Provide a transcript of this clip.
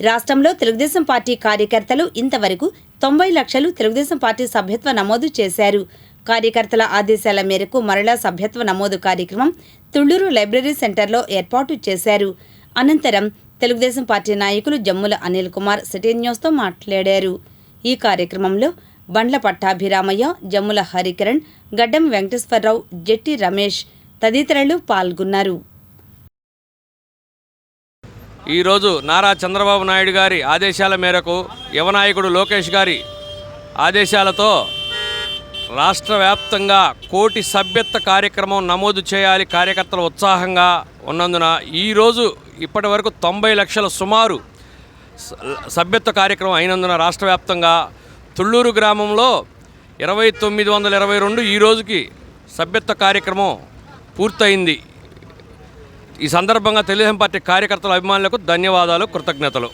రాష్ట్రంలో తెలుగుదేశం పార్టీ కార్యకర్తలు ఇంతవరకు తొంభై లక్షలు తెలుగుదేశం పార్టీ సభ్యత్వ నమోదు చేశారు. కార్యకర్తల ఆదేశాల మేరకు మరలా సభ్యత్వ నమోదు కార్యక్రమం తుళ్ళూరు లైబ్రరీ సెంటర్లో ఏర్పాటు చేశారు. అనంతరం తెలుగుదేశం పార్టీ నాయకులు జమ్ముల అనిల్ కుమార్ సిటీ న్యూస్తో మాట్లాడారు. ఈ కార్యక్రమంలో బండ్ల పట్టాభిరామయ్య జమ్ముల హరికరణ్ గడ్డం వెంకటేశ్వరరావు జెట్టి రమేష్ తదితరులు పాల్గొన్నారు. ఈరోజు నారా చంద్రబాబు నాయుడు గారి ఆదేశాల మేరకు యువనాయకుడు లోకేష్ గారి ఆదేశాలతో రాష్ట్ర వ్యాప్తంగా కోటి సభ్యత్వ కార్యక్రమం నమోదు చేయాలి కార్యకర్తలు ఉత్సాహంగా ఉన్నందున ఈరోజు ఇప్పటి వరకు తొంభై లక్షల సుమారు స- సభ్యత్వ కార్యక్రమం అయినందున రాష్ట్ర వ్యాప్తంగా తుళ్ళూరు గ్రామంలో ఇరవై తొమ్మిది వందల ఇరవై రెండు ఈ రోజుకి సభ్యత్వ కార్యక్రమం పూర్తయింది. ఈ సందర్భంగా తెలుగుదేశం పార్టీ కార్యకర్తల అభిమానులకు ధన్యవాదాలు కృతజ్ఞతలు.